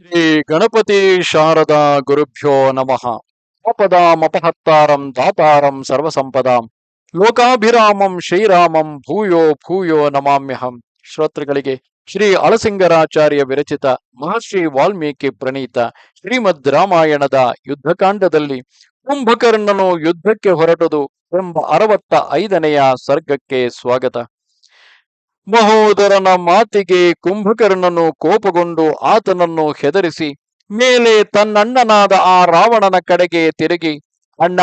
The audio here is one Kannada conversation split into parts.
ಶ್ರೀ ಗಣಪತಿ ಶಾರದಾ ಗುರುಭ್ಯೋ ನಮಃ. ಆಪದಾಮಪಹತ್ತಾರಂ ದಾತಾರಂ ಸರ್ವಸಂಪದಾಂ. ಲೋಕಾಭಿರಾಮಂ ಶ್ರೀರಾಮಂ ಭೂಯೋ ಭೂಯೋ ನಮಾಮ್ಯಹಂ. ಶ್ರೋತೃಗಳಿಗೆ ಶ್ರೀ ಅಳಸಿಂಗರಾಚಾರ್ಯ ವಿರಚಿತ ಮಹರ್ಷಿ ವಾಲ್ಮೀಕಿ ಪ್ರಣೀತ ಶ್ರೀಮದ್ ರಾಮಾಯಣದ ಯುದ್ಧಕಾಂಡದಲ್ಲಿ ಕುಂಭಕರ್ಣನು ಯುದ್ಧಕ್ಕೆ ಹೊರಟುದು ಎಂಬ ಅರವತ್ತ ಐದನೆಯ ಸರ್ಗಕ್ಕೆ ಸ್ವಾಗತ. ಮಹೋದರನ ಮಾತಿಗೆ ಕುಂಭಕರ್ಣನು ಕೋಪಗೊಂಡು ಆತನನ್ನು ಹೆದರಿಸಿ, ಮೇಲೆ ತನ್ನಣ್ಣನಾದ ಆ ರಾವಣನ ಕಡೆಗೆ ತಿರುಗಿ, ಅಣ್ಣ,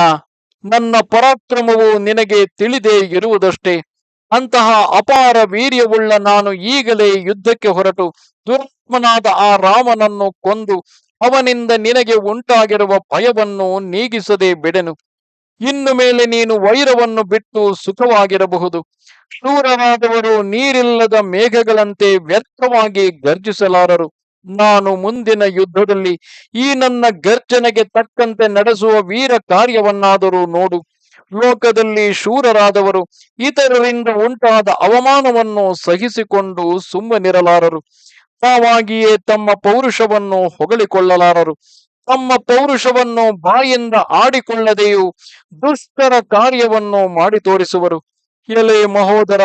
ನನ್ನ ಪರಾಕ್ರಮವು ನಿನಗೆ ತಿಳಿದೇ ಇರುವುದಷ್ಟೇ. ಅಂತಹ ಅಪಾರ ವೀರ್ಯವುಳ್ಳ ನಾನು ಈಗಲೇ ಯುದ್ಧಕ್ಕೆ ಹೊರಟು, ದುರಾತ್ಮನಾದ ಆ ರಾಮನನ್ನು ಕೊಂದು ಅವನಿಂದ ನಿನಗೆ ಉಂಟಾಗಿರುವ ಭಯವನ್ನು ನೀಗಿಸದೆ ಬಿಡೆನು. ಇನ್ನು ಮೇಲೆ ನೀನು ವೈರವನ್ನು ಬಿಟ್ಟು ಸುಖವಾಗಿರಬಹುದು. ಶೂರರಾದವರು ನೀರಿಲ್ಲದ ಮೇಘಗಳಂತೆ ವ್ಯರ್ಥವಾಗಿ ಗರ್ಜಿಸಲಾರರು ನಾನು ಮುಂದಿನ ಯುದ್ಧದಲ್ಲಿ ಈ ನನ್ನ ಗರ್ಜನೆಗೆ ತಕ್ಕಂತೆ ನಡೆಸುವ ವೀರ ಕಾರ್ಯವನ್ನಾದರೂ ನೋಡು. ಲೋಕದಲ್ಲಿ ಶೂರರಾದವರು ಇತರರಿಂದ ಉಂಟಾದ ಅವಮಾನವನ್ನು ಸಹಿಸಿಕೊಂಡು ಸುಮ್ಮನಿರಲಾರರು. ತಾವಾಗಿಯೇ ತಮ್ಮ ಪೌರುಷವನ್ನು ಹೊಗಳಿಕೊಳ್ಳಲಾರರು. ತಮ್ಮ ಪೌರುಷವನ್ನು ಬಾಯಿಂದ ಆಡಿಕೊಳ್ಳದೆಯೂ ದುಷ್ಟರ ಕಾರ್ಯವನ್ನು ಮಾಡಿ ತೋರಿಸುವರು. ಎಲೆ ಮಹೋದರ,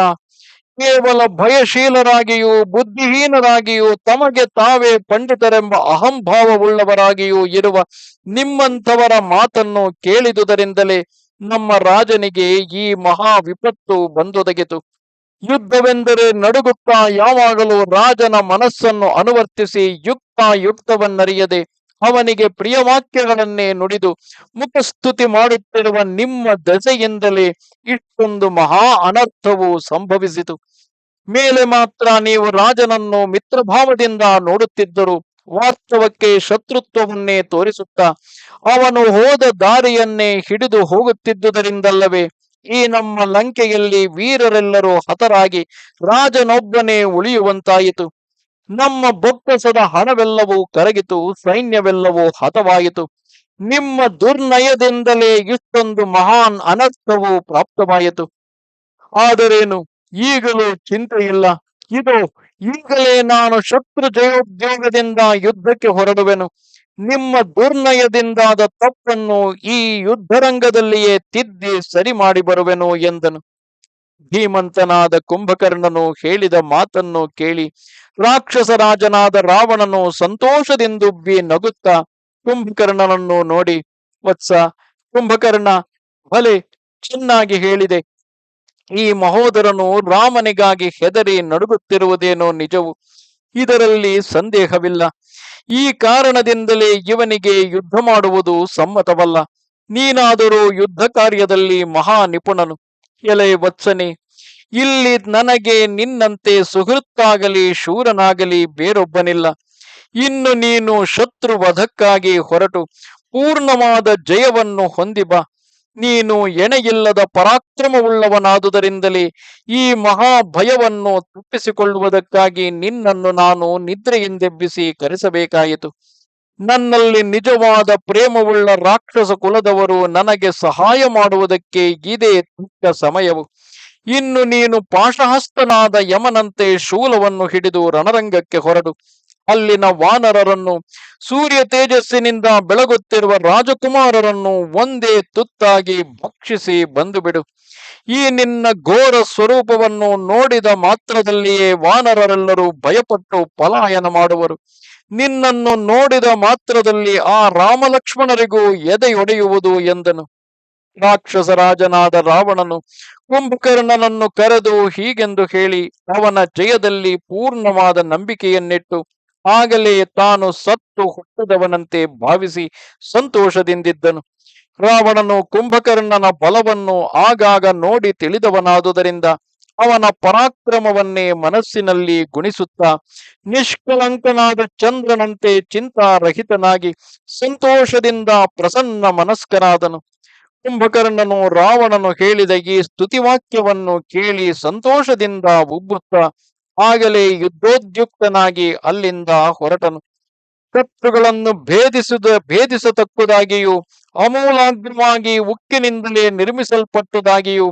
ಕೇವಲ ಭಯಶೀಲರಾಗಿಯೂ ಬುದ್ಧಿಹೀನರಾಗಿಯೂ ತಮಗೆ ತಾವೇ ಪಂಡಿತರೆಂಬ ಅಹಂಭಾವವುಳ್ಳವರಾಗಿಯೂ ಇರುವ ನಿಮ್ಮಂಥವರ ಮಾತನ್ನು ಕೇಳಿದುದರಿಂದಲೇ ನಮ್ಮ ರಾಜನಿಗೆ ಈ ಮಹಾ ವಿಪತ್ತು ಬಂದೊದಗಿತು. ಯುದ್ಧವೆಂದರೆ ನಡುಗುತ್ತಾ ಯಾವಾಗಲೂ ರಾಜನ ಮನಸ್ಸನ್ನು ಅನುವರ್ತಿಸಿ ಯುಕ್ತ ಯುಕ್ತವನ್ನರಿಯದೆ ಅವನಿಗೆ ಪ್ರಿಯವಾಕ್ಯಗಳನ್ನೇ ನುಡಿದು ಮುಖಸ್ತುತಿ ಮಾಡುತ್ತಿರುವ ನಿಮ್ಮ ದಸೆಯಿಂದಲೇ ಇಷ್ಟೊಂದು ಮಹಾ ಅನರ್ಥವು ಸಂಭವಿಸಿತು. ಮೇಲೆ ಮಾತ್ರ ನೀವು ರಾಜನನ್ನು ಮಿತ್ರಭಾವದಿಂದ ನೋಡುತ್ತಿದ್ದರು ವಾಸ್ತವಕ್ಕೆ ಶತ್ರುತ್ವವನ್ನೇ ತೋರಿಸುತ್ತಾ ಅವನು ಹೋದ ದಾರಿಯನ್ನೇ ಹಿಡಿದು ಹೋಗುತ್ತಿದ್ದುದರಿಂದಲ್ಲವೇ ಈ ನಮ್ಮ ಲಂಕೆಯಲ್ಲಿ ವೀರರೆಲ್ಲರೂ ಹತರಾಗಿ ರಾಜನೊಬ್ಬನೇ ಉಳಿಯುವಂತಾಯಿತು. ನಮ್ಮ ಬೊಕ್ಕಸದ ಹಣವೆಲ್ಲವೂ ಕರಗಿತು, ಸೈನ್ಯವೆಲ್ಲವೂ ಹತವಾಯಿತು. ನಿಮ್ಮ ದುರ್ನಯದಿಂದಲೇ ಇಷ್ಟೊಂದು ಮಹಾನ್ ಅನರ್ಥವು ಪ್ರಾಪ್ತವಾಯಿತು. ಆದರೇನು? ಈಗಲೂ ಚಿಂತೆ ಇಲ್ಲ ಇದು ಈಗಲೇ ನಾನು ಶತ್ರು ಜಯೋದ್ಯೋಗದಿಂದ ಯುದ್ಧಕ್ಕೆ ಹೊರಡುವೆನು. ನಿಮ್ಮ ದುರ್ನಯದಿಂದಾದ ತಪ್ಪನ್ನು ಈ ಯುದ್ಧರಂಗದಲ್ಲಿಯೇ ತಿದ್ದಿ ಸರಿ ಮಾಡಿ ಬರುವೆನು ಎಂದನು. ಧೀಮಂತನಾದ ಕುಂಭಕರ್ಣನು ಹೇಳಿದ ಮಾತನ್ನು ಕೇಳಿ ರಾಕ್ಷಸ ರಾಜನಾದ ರಾವಣನು ಸಂತೋಷದಿಂದುಬ್ಬಿ ನಗುತ್ತಾ ಕುಂಭಕರ್ಣನನ್ನು ನೋಡಿ, ವತ್ಸ, ಕುಂಭಕರ್ಣ, ಭಲೆ, ಚೆನ್ನಾಗಿ ಹೇಳಿದೆ. ಈ ಮಹೋದರನು ರಾಮನಿಗಾಗಿ ಹೆದರಿ ನಡುಗುತ್ತಿರುವುದೇನೋ ನಿಜವು. ಇದರಲ್ಲಿ ಸಂದೇಹವಿಲ್ಲ. ಈ ಕಾರಣದಿಂದಲೇ ಇವನಿಗೆ ಯುದ್ಧ ಮಾಡುವುದು ಸಮ್ಮತವಲ್ಲ. ನೀನಾದರೂ ಯುದ್ಧ ಕಾರ್ಯದಲ್ಲಿ ಮಹಾ ನಿಪುಣನು ಎಲೆ ವತ್ಸನೆ ಇಲ್ಲಿ ನನಗೆ ನಿನ್ನಂತೆ ಸುಹೃತ್ತಾಗಲಿ, ಶೂರನಾಗಲಿ ಬೇರೊಬ್ಬನಿಲ್ಲ. ಇನ್ನು ನೀನು ಶತ್ರು ವಧಕ್ಕಾಗಿ ಹೊರಟು. ಪೂರ್ಣವಾದ ಜಯವನ್ನು ಬಾ. ನೀನು ಎಣೆಯಿಲ್ಲದ ಪರಾಕ್ರಮವುಳ್ಳವನಾದುದರಿಂದಲೇ ಈ ಮಹಾಭಯವನ್ನು ತಪ್ಪಿಸಿಕೊಳ್ಳುವುದಕ್ಕಾಗಿ ನಿನ್ನನ್ನು ನಾನು ನಿದ್ರೆಯಿಂದೆಬ್ಬಿಸಿ ಕರೆಸಬೇಕಾಯಿತು. ನನ್ನಲ್ಲಿ ನಿಜವಾದ ಪ್ರೇಮವುಳ್ಳ ರಾಕ್ಷಸ ಕುಲದವರು ನನಗೆ ಸಹಾಯ ಮಾಡುವುದಕ್ಕೆ ಇದೇ ತುಕ್ಕ ಸಮಯವು. ಇನ್ನು ನೀನು ಪಾಶಹಸ್ತನಾದ ಯಮನಂತೆ ಶೂಲವನ್ನು ಹಿಡಿದು ರಣರಂಗಕ್ಕೆ ಹೊರಡು. ಅಲ್ಲಿನ ವಾನರರನ್ನು, ಸೂರ್ಯ ತೇಜಸ್ಸಿನಿಂದ ಬೆಳಗುತ್ತಿರುವ ರಾಜಕುಮಾರರನ್ನು ಒಂದೇ ತುತ್ತಾಗಿ ಭಕ್ಷಿಸಿ ಬಂದುಬಿಡು. ಈ ನಿನ್ನ ಘೋರ ಸ್ವರೂಪವನ್ನು ನೋಡಿದ ಮಾತ್ರದಲ್ಲಿಯೇ ವಾನರರೆಲ್ಲರೂ ಭಯಪಟ್ಟು ಪಲಾಯನ ಮಾಡುವರು. ನಿನ್ನನ್ನು ನೋಡಿದ ಮಾತ್ರದಲ್ಲಿ ಆ ರಾಮಲಕ್ಷ್ಮಣರಿಗೂ ಎದೆಯೊಡೆಯುವುದು ಎಂದನು. ರಾಕ್ಷಸ ರಾಜನಾದ ರಾವಣನು ಕುಂಭಕರ್ಣನನ್ನು ಕರೆದು ಹೀಗೆಂದು ಹೇಳಿ ಅವನ ಜಯದಲ್ಲಿ ಪೂರ್ಣವಾದ ನಂಬಿಕೆಯನ್ನಿಟ್ಟು ಆಗಲೇ ತಾನು ಸತ್ತು ಹುಟ್ಟದವನಂತೆ ಭಾವಿಸಿ ಸಂತೋಷದಿಂದಿದ್ದನು. ರಾವಣನು ಕುಂಭಕರ್ಣನ ಬಲವನ್ನು ಆಗಾಗ ನೋಡಿ ತಿಳಿದವನಾದುದರಿಂದ ಅವನ ಪರಾಕ್ರಮವನ್ನೇ ಮನಸ್ಸಿನಲ್ಲಿ ಗುಣಿಸುತ್ತಾ ನಿಷ್ಕಲಂಕನಾದ ಚಂದ್ರನಂತೆ ಚಿಂತಾರಹಿತನಾಗಿ ಸಂತೋಷದಿಂದ ಪ್ರಸನ್ನ ಮನಸ್ಕನಾದನು. ಕುಂಭಕರ್ಣನು ರಾವಣನು ಹೇಳಿದ ಈ ಸ್ತುತಿವಾಕ್ಯವನ್ನು ಕೇಳಿ ಸಂತೋಷದಿಂದ ಉಬ್ಬುತ್ತ ಆಗಲೇ ಯುದ್ಧೋದ್ಯುಕ್ತನಾಗಿ ಅಲ್ಲಿಂದ ಹೊರಟನು. ಶತ್ರುಗಳನ್ನು ಭೇದಿಸಿದ ಭೇದಿಸತಕ್ಕುದಾಗಿಯೂ ಅಮೂಲಾಗ್ರವಾಗಿ ಉಕ್ಕಿನಿಂದಲೇ ನಿರ್ಮಿಸಲ್ಪಟ್ಟದಾಗಿಯೂ,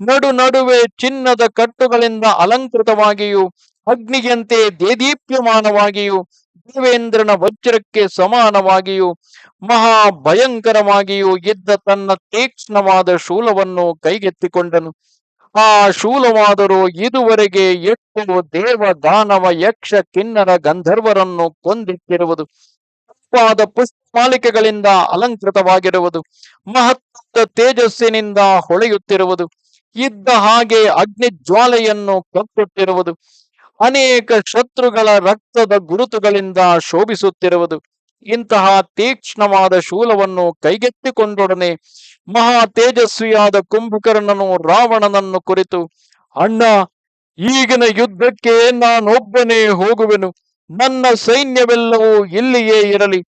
ನಡು ನಡುವೆ ಚಿನ್ನದ ಕಟ್ಟುಗಳಿಂದ ಅಲಂಕೃತವಾಗಿಯೂ, ಅಗ್ನಿಯಂತೆ ದೇದೀಪ್ಯಮಾನವಾಗಿಯೂ, ದೇವೇಂದ್ರನ ವಜ್ರಕ್ಕೆ ಸಮಾನವಾಗಿಯೂ ಮಹಾ ಭಯಂಕರವಾಗಿಯೂ ಇದ್ದ ತನ್ನ ತೀಕ್ಷ್ಣವಾದ ಶೂಲವನ್ನು ಕೈಗೆತ್ತಿಕೊಂಡನು. ಆ ಶೂಲವಾದರೂ ಇದುವರೆಗೆ ಎಷ್ಟು ದೇವ ದಾನವ ಯಕ್ಷ ಕಿನ್ನರ ಗಂಧರ್ವರನ್ನು ಕೊಂದಿಟ್ಟಿರುವುದು. ತಂಪಾದ ಪುಷ್ಪಾಲಿಕೆಗಳಿಂದ ಅಲಂಕೃತವಾಗಿರುವುದು, ಮಹತ್ವದ ತೇಜಸ್ಸಿನಿಂದ ಹೊಳೆಯುತ್ತಿರುವುದು, ಇದ್ದ ಹಾಗೆ ಅಗ್ನಿ ಜ್ವಾಲೆಯನ್ನು ಕತ್ತುತ್ತಿರುವುದು ಅನೇಕ ಶತ್ರುಗಳ ರಕ್ತದ ಗುರುತುಗಳಿಂದ ಶೋಭಿಸುತ್ತಿರುವುದು, ಇಂತಹ ತೀಕ್ಷ್ಣವಾದ ಶೂಲವನ್ನು ಕೈಗೆತ್ತಿಕೊಂಡೊಡನೆ ಮಹಾ ತೇಜಸ್ವಿಯಾದ ಕುಂಭಕರ್ಣನು ರಾವಣನನ್ನು ಕುರಿತು, ಅಣ್ಣ, ಈಗಿನ ಯುದ್ಧಕ್ಕೆ ನಾನೊಬ್ಬನೇ ಹೋಗುವೆನು. ನನ್ನ ಸೈನ್ಯವೆಲ್ಲವೂ ಇಲ್ಲಿಯೇ ಇರಲಿ.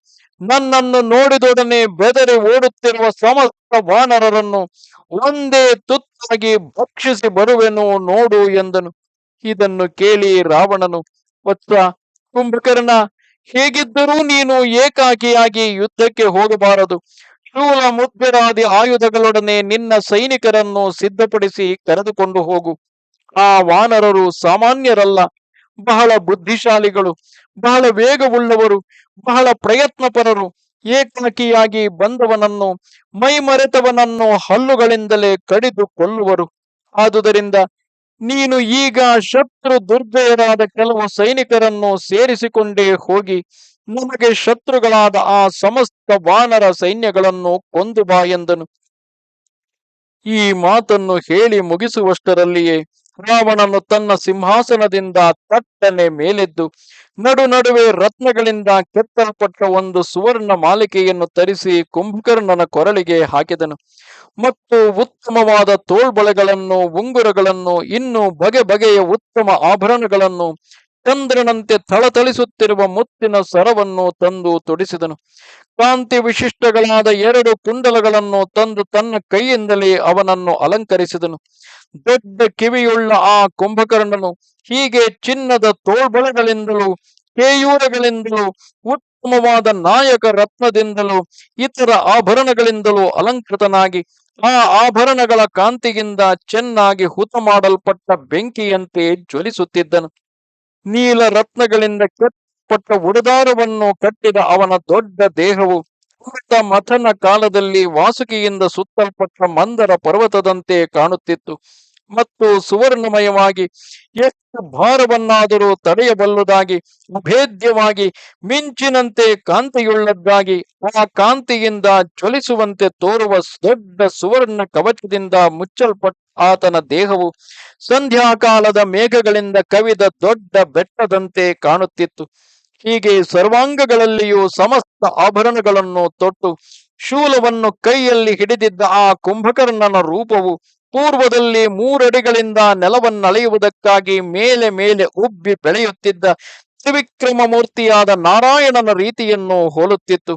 ನನ್ನನ್ನು ನೋಡಿದೊಡನೆ ಬೆದರಿ ಓಡುತ್ತಿರುವ ಸಮಸ್ತ ವಾನರರನ್ನು ಒಂದೇ ತುತ್ತಾಗಿ ಭಕ್ಷಿಸಿ ಬರುವೆನು ನೋಡು ಎಂದನು. ಇದನ್ನು ಕೇಳಿ ರಾವಣನು ವತ್ಸ ಕುಂಭಕರ್ಣ, ಹೇಗಿದ್ದರೂ ನೀನು ಏಕಾಕಿಯಾಗಿ ಯುದ್ಧಕ್ಕೆ ಹೋಗಬಾರದು. ಶೂಲ ಮುದ್ಗರಾದಿ ಆಯುಧಗಳೊಡನೆ ನಿನ್ನ ಸೈನಿಕರನ್ನು ಸಿದ್ಧಪಡಿಸಿ ಕರೆದುಕೊಂಡು ಹೋಗು. ಆ ವಾನರರು ಸಾಮಾನ್ಯರಲ್ಲ. ಬಹಳ ಬುದ್ಧಿಶಾಲಿಗಳು, ಬಹಳ ವೇಗವುಳ್ಳವರು, ಬಹಳ ಪ್ರಯತ್ನಪರರು ಏಕನಕಿಯಾಗಿ ಬಂದವನನ್ನು, ಮೈಮರೆತವನನ್ನು ಹಲ್ಲುಗಳಿಂದಲೇ ಕಡಿದು ಕೊಲ್ಲುವರು ಆದುದರಿಂದ ನೀನು ಈಗ ಶತ್ರು ದುರ್ಜಯರಾದ ಕೆಲವು ಸೈನಿಕರನ್ನು ಸೇರಿಸಿಕೊಂಡೇ ಹೋಗಿ, ನಮಗೆ ಶತ್ರುಗಳಾದ ಆ ಸಮಸ್ತ ವಾನರ ಸೈನ್ಯಗಳನ್ನು ಕೊಂದು ಬಾ ಎಂದನು. ಈ ಮಾತನ್ನು ಹೇಳಿ ಮುಗಿಸುವಷ್ಟರಲ್ಲಿಯೇ ರಾವಣನು ತನ್ನ ಸಿಂಹಾಸನದಿಂದ ತಟ್ಟನೆ ಮೇಲೆದ್ದು ನಡು ನಡುವೆ ರತ್ನಗಳಿಂದ ಕೆತ್ತಲ್ಪಟ್ಟ ಒಂದು ಸುವರ್ಣ ಮಾಲಿಕೆಯನ್ನು ತರಿಸಿ ಕುಂಭಕರ್ಣನ ಕೊರಳಿಗೆ ಹಾಕಿದನು. ಮತ್ತು ಉತ್ತಮವಾದ ತೋಳ್ಬಳೆಗಳನ್ನು, ಉಂಗುರಗಳನ್ನು, ಇನ್ನು ಬಗೆ ಬಗೆಯ ಉತ್ತಮ ಆಭರಣಗಳನ್ನು ಚಂದ್ರನಂತೆ ಥಳಥಳಿಸುತ್ತಿರುವ ಮುತ್ತಿನ ಸರವನ್ನು ತಂದು ತೊಡಿಸಿದನು. ಕಾಂತಿ ವಿಶಿಷ್ಟಗಳಾದ ಎರಡು ಕುಂಡಲಗಳನ್ನು ತಂದು ತನ್ನ ಕೈಯಿಂದಲೇ ಅವನನ್ನು ಅಲಂಕರಿಸಿದನು. ದೊಡ್ಡ ಕಿವಿಯುಳ್ಳ ಆ ಕುಂಭಕರ್ಣನು ಹೀಗೆ ಚಿನ್ನದ ತೋಳ್ಬಳಗಳಿಂದಲೂ, ಕೇಯೂರಗಳಿಂದಲೂ, ಉತ್ತಮವಾದ ನಾಯಕ ರತ್ನದಿಂದಲೂ, ಇತರ ಆಭರಣಗಳಿಂದಲೂ ಅಲಂಕೃತನಾಗಿ, ಆ ಆಭರಣಗಳ ಕಾಂತಿಗಿಂತ ಚೆನ್ನಾಗಿ ಹುತ ಮಾಡಲ್ಪಟ್ಟ ಬೆಂಕಿಯಂತೆ ಜ್ವಲಿಸುತ್ತಿದ್ದನು. ನೀಲ ರತ್ನಗಳಿಂದ ಕೆತ್ತಪಟ್ಟ ಉಡದಾರವನ್ನು ಕಟ್ಟಿದ ಅವನ ದೊಡ್ಡ ದೇಹವು ಅಮೃತ ಮಥನ ಕಾಲದಲ್ಲಿ ವಾಸುಕಿಯಿಂದ ಸುತ್ತಲ್ಪಟ್ಟ ಮಂದರ ಪರ್ವತದಂತೆ ಕಾಣುತ್ತಿತ್ತು. ಮತ್ತು ಸುವರ್ಣಮಯವಾಗಿ ಎಷ್ಟು ಭಾರವನ್ನಾದರೂ ತಡೆಯಬಲ್ಲುದಾಗಿ, ಅಭೇದ್ಯವಾಗಿ, ಮಿಂಚಿನಂತೆ ಕಾಂತಿಯುಳ್ಳದ್ದಾಗಿ, ಆ ಕಾಂತಿಯಿಂದ ಜ್ವಲಿಸುವಂತೆ ತೋರುವ ದೊಡ್ಡ ಸುವರ್ಣ ಕವಚದಿಂದ ಮುಚ್ಚಲ್ಪಟ್ಟ ಆತನ ದೇಹವು ಸಂಧ್ಯಾಕಾಲದ ಮೇಘಗಳಿಂದ ಕವಿದ ದೊಡ್ಡ ಬೆಟ್ಟದಂತೆ ಕಾಣುತ್ತಿತ್ತು. ಹೀಗೆ ಸರ್ವಾಂಗಗಳಲ್ಲಿಯೂ ಸಮಸ್ತ ಆಭರಣಗಳನ್ನು ತೊಟ್ಟು ಶೂಲವನ್ನು ಕೈಯಲ್ಲಿ ಹಿಡಿದಿದ್ದ ಆ ಕುಂಭಕರ್ಣನ ರೂಪವು ಪೂರ್ವದಲ್ಲಿ ಮೂರಡಿಗಳಿಂದ ನೆಲವನ್ನಳೆಯುವುದಕ್ಕಾಗಿ ಮೇಲೆ ಮೇಲೆ ಉಬ್ಬಿ ಬೆಳೆಯುತ್ತಿದ್ದ ತ್ರಿವಿಕ್ರಮ ಮೂರ್ತಿಯಾದ ನಾರಾಯಣನ ರೀತಿಯನ್ನು ಹೋಲುತ್ತಿತ್ತು.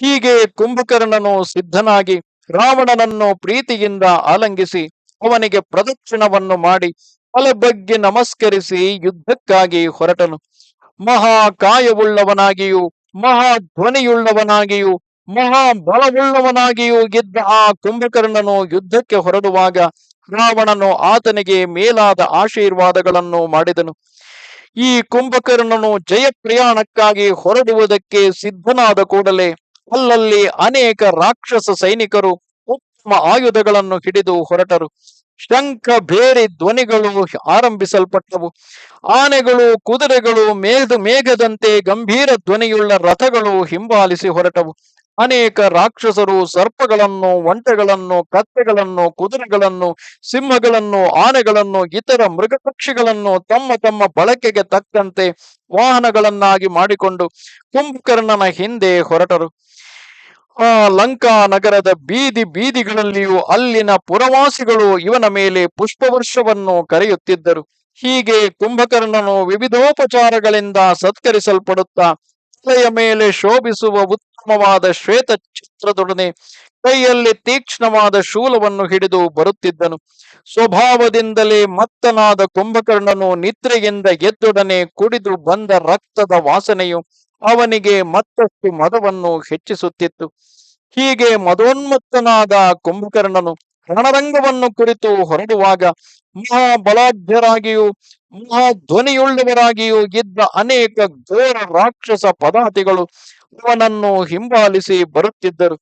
ಹೀಗೆ ಕುಂಭಕರ್ಣನು ಸಿದ್ಧನಾಗಿ ರಾವಣನನ್ನು ಪ್ರೀತಿಯಿಂದ ಆಲಂಗಿಸಿ ಅವನಿಗೆ ಪ್ರದಕ್ಷಿಣವನ್ನು ಮಾಡಿ ಬಗ್ಗೆ ನಮಸ್ಕರಿಸಿ ಯುದ್ಧಕ್ಕಾಗಿ ಹೊರಟನು. ಮಹಾಕಾಯವುಳ್ಳವನಾಗಿಯೂ ಮಹಾಧ್ವನಿಯುಳ್ಳವನಾಗಿಯೂ ಮಹಾ ಧ್ವನಿಯುಳ್ಳವನಾಗಿಯೂ ಮಹಾ ಬಲವುಳ್ಳವನಾಗಿಯೂ ಗೆದ್ದ ಆ ಕುಂಭಕರ್ಣನು ಯುದ್ಧಕ್ಕೆ ಹೊರಡುವಾಗ ರಾವಣನು ಆತನಿಗೆ ಮೇಲಾದ ಆಶೀರ್ವಾದಗಳನ್ನು ಮಾಡಿದನು. ಈ ಕುಂಭಕರ್ಣನು ಜಯ ಪ್ರಯಾಣಕ್ಕಾಗಿ ಹೊರಡುವುದಕ್ಕೆ ಸಿದ್ಧನಾದ ಕೂಡಲೇ ಅಲ್ಲಲ್ಲಿ ಅನೇಕ ರಾಕ್ಷಸ ಸೈನಿಕರು ಉತ್ತಮ ಆಯುಧಗಳನ್ನು ಹಿಡಿದು ಹೊರಟರು. ಶಂಖ ಬೇರೆ ಧ್ವನಿಗಳು ಆರಂಭಿಸಲ್ಪಟ್ಟವು. ಆನೆಗಳು, ಕುದುರೆಗಳು ಮೇಘ ಮೇಘದಂತೆ ಗಂಭೀರ ಧ್ವನಿಯುಳ್ಳ ರಥಗಳು ಹಿಂಬಾಲಿಸಿ ಹೊರಟವು. ಅನೇಕ ರಾಕ್ಷಸರು ಸರ್ಪಗಳನ್ನು, ಒಂಟೆಗಳನ್ನು, ಕತ್ತೆಗಳನ್ನು, ಕುದುರೆಗಳನ್ನು, ಸಿಂಹಗಳನ್ನು, ಆನೆಗಳನ್ನು, ಇತರ ಮೃಗ ಪಕ್ಷಿಗಳನ್ನು ತಮ್ಮ ತಮ್ಮ ಬಳಕೆಗೆ ತಕ್ಕಂತೆ ವಾಹನಗಳನ್ನಾಗಿ ಮಾಡಿಕೊಂಡು ಕುಂಭಕರ್ಣನ ಹಿಂದೆ ಹೊರಟರು. ಆ ಲಂಕಾ ನಗರದ ಬೀದಿ ಬೀದಿಗಳಲ್ಲಿಯೂ ಅಲ್ಲಿನ ಪುರವಾಸಿಗಳು ಇವನ ಮೇಲೆ ಪುಷ್ಪವರ್ಷವನ್ನು ಕರೆಯುತ್ತಿದ್ದರು. ಹೀಗೆ ಕುಂಭಕರ್ಣನು ವಿವಿಧೋಪಚಾರಗಳಿಂದ ಸತ್ಕರಿಸಲ್ಪಡುತ್ತಾ ತಲೆಯ ಮೇಲೆ ಶೋಭಿಸುವ ಉತ್ತಮವಾದ ಶ್ವೇತ ಚಿತ್ರದೊಡನೆ ಕೈಯಲ್ಲಿ ತೀಕ್ಷ್ಣವಾದ ಶೂಲವನ್ನು ಹಿಡಿದು ಬರುತ್ತಿದ್ದನು. ಸ್ವಭಾವದಿಂದಲೇ ಮತ್ತನಾದ ಕುಂಭಕರ್ಣನು ನಿದ್ರೆಯಿಂದ ಎದ್ದೊಡನೆ ಕುಡಿದು ಬಂದ ರಕ್ತದ ವಾಸನೆಯು ಅವನಿಗೆ ಮತ್ತಷ್ಟು ಮದವನ್ನು ಹೆಚ್ಚಿಸುತ್ತಿತ್ತು. ಹೀಗೆ ಮದೋನ್ಮತ್ತನಾದ ಕುಂಭಕರ್ಣನು ರಣರಂಗವನ್ನು ಕುರಿತು ಹೊರಡುವಾಗ ಮಹಾಬಲಾಢ್ಯರಾಗಿಯೂ, ಮಹಾಧ್ವನಿಯುಳ್ಳವರಾಗಿಯೂ ಇದ್ದ ಅನೇಕ ಘೋರ ರಾಕ್ಷಸ ಪದಾತಿಗಳು ಅವನನ್ನು ಹಿಂಬಾಲಿಸಿ ಬರುತ್ತಿದ್ದರು.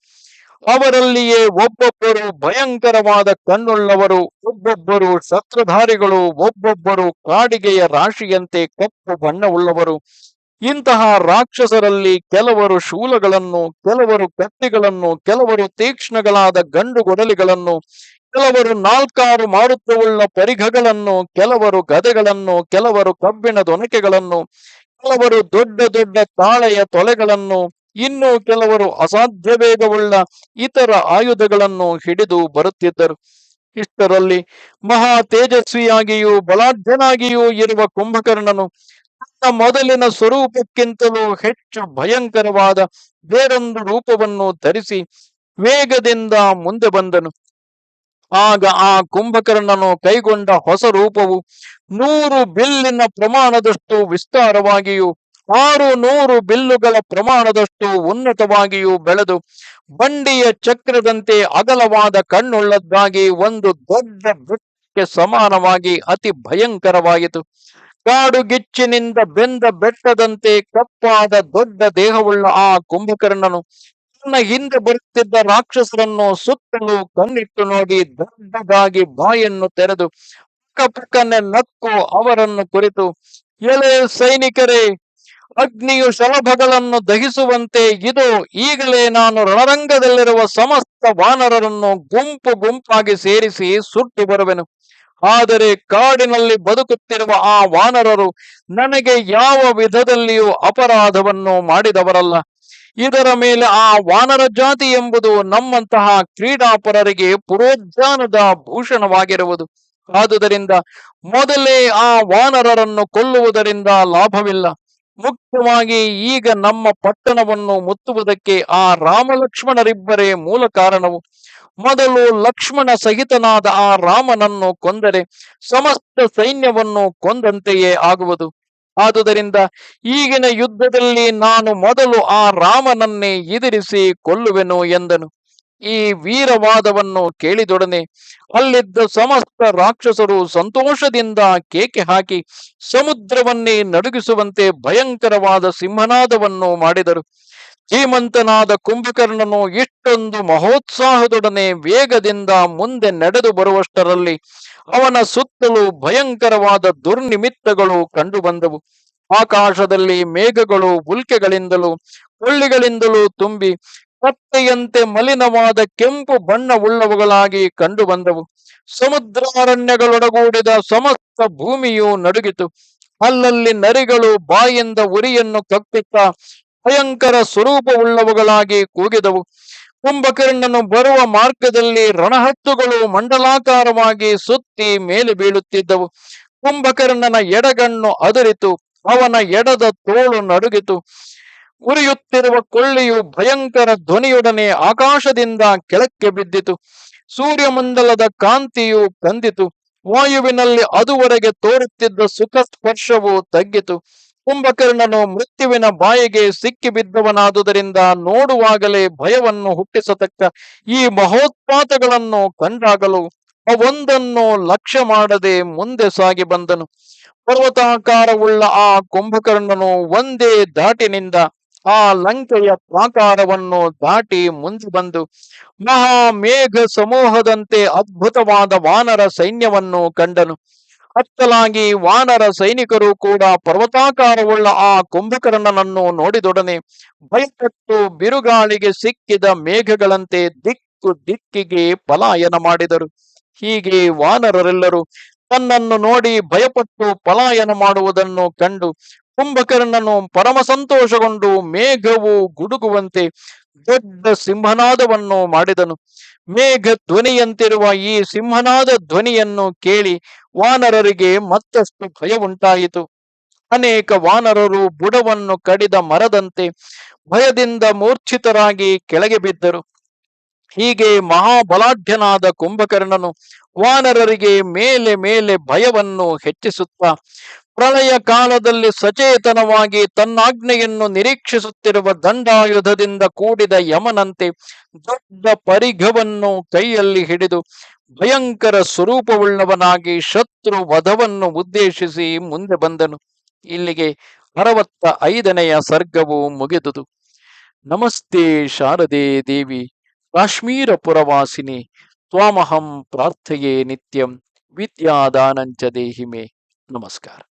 ಅವರಲ್ಲಿಯೇ ಒಬ್ಬೊಬ್ಬರು ಭಯಂಕರವಾದ ಕಣ್ಣುಳ್ಳವರು, ಒಬ್ಬೊಬ್ಬರು ಶಸ್ತ್ರಧಾರಿಗಳು, ಒಬ್ಬೊಬ್ಬರು ಕಾಡಿಗೆಯ ರಾಶಿಯಂತೆ ಕಪ್ಪು ಬಣ್ಣವುಳ್ಳವರು. ಇಂತಹ ರಾಕ್ಷಸರಲ್ಲಿ ಕೆಲವರು ಶೂಲಗಳನ್ನು, ಕೆಲವರು ಕತ್ತಿಗಳನ್ನು, ಕೆಲವರು ತೀಕ್ಷ್ಣಗಳಾದ ಗಂಡು ಗೊಡಲಿಗಳನ್ನು ಕೆಲವರು ನಾಲ್ಕಾರು ಮಾರುತ್ತವುಳ್ಳ ಪರಿಘಗಳನ್ನು, ಕೆಲವರು ಗದೆಗಳನ್ನು, ಕೆಲವರು ಕಬ್ಬಿಣ ದೊನಕೆಗಳನ್ನು ಕೆಲವರು ದೊಡ್ಡ ದೊಡ್ಡ ತಾಳೆಯ ತೊಲೆಗಳನ್ನು, ಇನ್ನು ಕೆಲವರು ಅಸಾಧ್ಯ ವೇಗವುಳ್ಳ ಇತರ ಆಯುಧಗಳನ್ನು ಹಿಡಿದು ಬರುತ್ತಿದ್ದರು. ಇಷ್ಟರಲ್ಲಿ ಮಹಾ ತೇಜಸ್ವಿಯಾಗಿಯೂ ಬಲಾಢ್ಯನಾಗಿಯೂ ಇರುವ ಕುಂಭಕರ್ಣನು ಮೊದಲಿನ ಸ್ವರೂಪಕ್ಕಿಂತಲೂ ಹೆಚ್ಚು ಭಯಂಕರವಾದ ಬೇರೊಂದು ರೂಪವನ್ನು ಧರಿಸಿ ವೇಗದಿಂದ ಮುಂದೆ ಬಂದನು. ಆಗ ಆ ಕುಂಭಕರ್ಣನು ಕೈಗೊಂಡ ಹೊಸ ರೂಪವು ನೂರು ಬಿಲ್ಲಿನ ಪ್ರಮಾಣದಷ್ಟು ವಿಸ್ತಾರವಾಗಿಯೂ ಆರು ನೂರು ಬಿಲ್ಲುಗಳ ಪ್ರಮಾಣದಷ್ಟು ಉನ್ನತವಾಗಿಯೂ ಬೆಳೆದು ಬಂಡಿಯ ಚಕ್ರದಂತೆ ಅಗಲವಾದ ಕಣ್ಣುಳ್ಳದ್ದಾಗಿ ಒಂದು ದೊಡ್ಡ ಬೆಟ್ಟಕ್ಕೆ ಸಮಾನವಾಗಿ ಅತಿ ಭಯಂಕರವಾಯಿತು ಕಾಡು ಗಿಚ್ಚಿನಿಂದ ಬೆಂದ ಬೆಟ್ಟದಂತೆ ಕಪ್ಪಾದ ದೊಡ್ಡ ದೇಹವುಳ್ಳ ಆ ಕುಂಭಕರ್ಣನು ತನ್ನ ಹಿಂದೆ ಬರುತ್ತಿದ್ದ ರಾಕ್ಷಸರನ್ನು ಸುತ್ತಲೂ ಕಣ್ಣಿಟ್ಟು ನೋಡಿ ದೊಡ್ಡದಾಗಿ ಬಾಯನ್ನು ತೆರೆದು ಅಕ್ಕಪಕ್ಕನೆ ನಕ್ಕು ಅವರನ್ನು ಕುರಿತು ಎಲೆ ಸೈನಿಕರೇ, ಅಗ್ನಿಯು ಶಲಭಗಳನ್ನು ದಹಿಸುವಂತೆ ಇದು ಈಗಲೇ ನಾನು ರಣರಂಗದಲ್ಲಿರುವ ಸಮಸ್ತ ವಾನರರನ್ನು ಗುಂಪು ಗುಂಪಾಗಿ ಸೇರಿಸಿ ಸುಟ್ಟು ಬರುವೆನು. ಆದರೆ ಕಾಡಿನಲ್ಲಿ ಬದುಕುತ್ತಿರುವ ಆ ವಾನರರು ನನಗೆ ಯಾವ ವಿಧದಲ್ಲಿಯೂ ಅಪರಾಧವನ್ನು ಮಾಡಿದವರಲ್ಲ. ಇದರ ಮೇಲೆ ಆ ವಾನರ ಜಾತಿ ಎಂಬುದು ನಮ್ಮಂತಹ ಕ್ರೀಡಾಪರರಿಗೆ ಪುರೋಜ್ಞಾನದ ಭೂಷಣವಾಗಿರುವುದು. ಆದುದರಿಂದ ಮೊದಲೇ ಆ ವಾನರರನ್ನು ಕೊಲ್ಲುವುದರಿಂದ ಲಾಭವಿಲ್ಲ. ಮುಖ್ಯವಾಗಿ ಈಗ ನಮ್ಮ ಪಟ್ಟಣವನ್ನು ಮುತ್ತುವುದಕ್ಕೆ ಆ ರಾಮಲಕ್ಷ್ಮಣರಿಬ್ಬರೇ ಮೂಲ ಕಾರಣವು. ಮೊದಲು ಲಕ್ಷ್ಮಣ ಸಹಿತನಾದ ಆ ರಾಮನನ್ನು ಕೊಂದರೆ ಸಮಸ್ತ ಸೈನ್ಯವನ್ನು ಕೊಂದಂತೆಯೇ ಆಗುವುದು. ಆದುದರಿಂದ ಈಗಿನ ಯುದ್ಧದಲ್ಲಿ ನಾನು ಮೊದಲು ಆ ರಾಮನನ್ನೇ ಎದುರಿಸಿ ಕೊಲ್ಲುವೆನು ಎಂದನು. ಈ ವೀರವಾದವನ್ನು ಕೇಳಿದೊಡನೆ ಅಲ್ಲಿದ್ದ ಸಮಸ್ತ ರಾಕ್ಷಸರು ಸಂತೋಷದಿಂದ ಕೇಕೆ ಹಾಕಿ ಸಮುದ್ರವನ್ನೇ ನಡುಗಿಸುವಂತೆ ಭಯಂಕರವಾದ ಸಿಂಹನಾದವನ್ನು ಮಾಡಿದರು. ಧೀಮಂತನಾದ ಕುಂಭಕರ್ಣನು ಇಷ್ಟೊಂದು ಮಹೋತ್ಸಾಹದೊಡನೆ ವೇಗದಿಂದ ಮುಂದೆ ನಡೆದು ಬರುವಷ್ಟರಲ್ಲಿ ಅವನ ಸುತ್ತಲೂ ಭಯಂಕರವಾದ ದುರ್ನಿಮಿತ್ತಗಳು ಕಂಡುಬಂದವು ಆಕಾಶದಲ್ಲಿ ಮೇಘಗಳು ಉಲ್ಕೆಗಳಿಂದಲೂ ಹುಳ್ಳಿಗಳಿಂದಲೂ ತುಂಬಿ ಕತ್ತೆಯಂತೆ ಮಲಿನವಾದ ಕೆಂಪು ಬಣ್ಣವುಳ್ಳವುಗಳಾಗಿ ಕಂಡುಬಂದವು ಸಮುದ್ರಾರಣ್ಯಗಳೊಡಗೂಡಿದ ಸಮಸ್ತ ಭೂಮಿಯು ನಡುಗಿತು. ಅಲ್ಲಲ್ಲಿ ನರಿಗಳು ಬಾಯಿಂದ ಉರಿಯನ್ನು ಕಕ್ಕುತ್ತಾ ಭಯಂಕರ ಸ್ವರೂಪವುಳ್ಳವುಗಳಾಗಿ ಕೂಗಿದವು. ಕುಂಭಕರ್ಣನು ಬರುವ ಮಾರ್ಗದಲ್ಲಿ ರಣಹತ್ತುಗಳು ಮಂಡಲಾಕಾರವಾಗಿ ಸುತ್ತಿ ಮೇಲೆ ಬೀಳುತ್ತಿದ್ದವು. ಕುಂಭಕರ್ಣನ ಎಡಗಣ್ಣು ಅದರಿತು, ಅವನ ಎಡದ ತೋಳು ನಡುಗಿತು. ಉರಿಯುತ್ತಿರುವ ಕೊಳ್ಳಿಯು ಭಯಂಕರ ಧ್ವನಿಯೊಡನೆ ಆಕಾಶದಿಂದ ಕೆಳಕ್ಕೆ ಬಿದ್ದಿತು. ಸೂರ್ಯಮಂಡಲದ ಕಾಂತಿಯು ಕಂದಿತು. ವಾಯುವಿನಲ್ಲಿ ಅದುವರೆಗೆ ತೋರುತ್ತಿದ್ದ ಸುಖ ಸ್ಪರ್ಶವು ತಗ್ಗಿತು. ಕುಂಭಕರ್ಣನು ಮೃತ್ಯುವಿನ ಬಾಯಿಗೆ ಸಿಕ್ಕಿ ಬಿದ್ದವನಾದುದರಿಂದ ನೋಡುವಾಗಲೇ ಭಯವನ್ನು ಹುಟ್ಟಿಸತಕ್ಕ ಈ ಮಹೋತ್ಪಾತಗಳನ್ನು ಕಂಡಾಗಲು ಅವೊಂದನ್ನು ಲಕ್ಷ್ಯ ಮಾಡದೆ ಮುಂದೆ ಸಾಗಿ ಬಂದನು. ಪರ್ವತಾಕಾರವುಳ್ಳ ಆ ಕುಂಭಕರ್ಣನು ಒಂದೇ ದಾಟಿನಿಂದ ಆ ಲಂಕೆಯ ಪ್ರಾಕಾರವನ್ನು ದಾಟಿ ಮುಂದೆ ಬಂದು ಮಹಾ ಮೇಘ ಸಮೂಹದಂತೆ ಅದ್ಭುತವಾದ ವಾನರ ಸೈನ್ಯವನ್ನು ಕಂಡನು. ಅತ್ತಲಾಗಿ ವಾನರ ಸೈನಿಕರು ಕೂಡ ಪರ್ವತಾಕಾರವುಳ್ಳ ಆ ಕುಂಭಕರ್ಣನನ್ನು ನೋಡಿದೊಡನೆ ಭಯಪಟ್ಟು ಬಿರುಗಾಳಿಗೆ ಸಿಕ್ಕಿದ ಮೇಘಗಳಂತೆ ದಿಕ್ಕು ದಿಕ್ಕಿಗೆ ಪಲಾಯನ ಮಾಡಿದರು. ಹೀಗೆ ವಾನರರೆಲ್ಲರೂ ತನ್ನನ್ನು ನೋಡಿ ಭಯಪಟ್ಟು ಪಲಾಯನ ಮಾಡುವುದನ್ನು ಕಂಡು ಕುಂಭಕರ್ಣನು ಪರಮ ಸಂತೋಷಗೊಂಡು ಮೇಘವು ಗುಡುಗುವಂತೆ ದೊಡ್ಡ ಸಿಂಹನಾದವನ್ನು ಮಾಡಿದನು. ಮೇಘ ಧ್ವನಿಯಂತಿರುವ ಈ ಸಿಂಹನಾದ ಧ್ವನಿಯನ್ನು ಕೇಳಿ ವಾನರರಿಗೆ ಮತ್ತಷ್ಟು ಭಯ ಉಂಟಾಯಿತು ಅನೇಕ ವಾನರರು ಬುಡವನ್ನು ಕಡಿದ ಮರದಂತೆ ಭಯದಿಂದ ಮೂರ್ಛಿತರಾಗಿ ಕೆಳಗೆ ಬಿದ್ದರು. ಹೀಗೆ ಮಹಾಬಲಾಢ್ಯನಾದ ಕುಂಭಕರ್ಣನು ವಾನರರಿಗೆ ಮೇಲೆ ಮೇಲೆ ಭಯವನ್ನು ಹೆಚ್ಚಿಸುತ್ತಾ ಪ್ರಳಯ ಕಾಲದಲ್ಲಿ ಸಚೇತನವಾಗಿ ತನ್ನಾಜ್ಞೆಯನ್ನು ನಿರೀಕ್ಷಿಸುತ್ತಿರುವ ದಂಡಾಯುಧದಿಂದ ಕೂಡಿದ ಯಮನಂತೆ ದೊಡ್ಡ ಪರಿಘವನ್ನು ಕೈಯಲ್ಲಿ ಹಿಡಿದು ಭಯಂಕರ ಸ್ವರೂಪವುಳ್ಳವನಾಗಿ ಶತ್ರು ವಧವನ್ನು ಉದ್ದೇಶಿಸಿ ಮುಂದೆ ಬಂದನು. ಇಲ್ಲಿಗೆ ಅರವತ್ತ ಐದನೆಯ ಸರ್ಗವು ಮುಗಿದುದು. ನಮಸ್ತೆ ಶಾರದೆ ದೇವಿ ಕಾಶ್ಮೀರ ಪುರವಾಸಿನಿ ತ್ವಾಮಹಂ ಪ್ರಾರ್ಥೆಯೇ ನಿತ್ಯಂ, ವಿದ್ಯಾದಾನಂಚ ದೇಹಿಮೆ. ನಮಸ್ಕಾರ.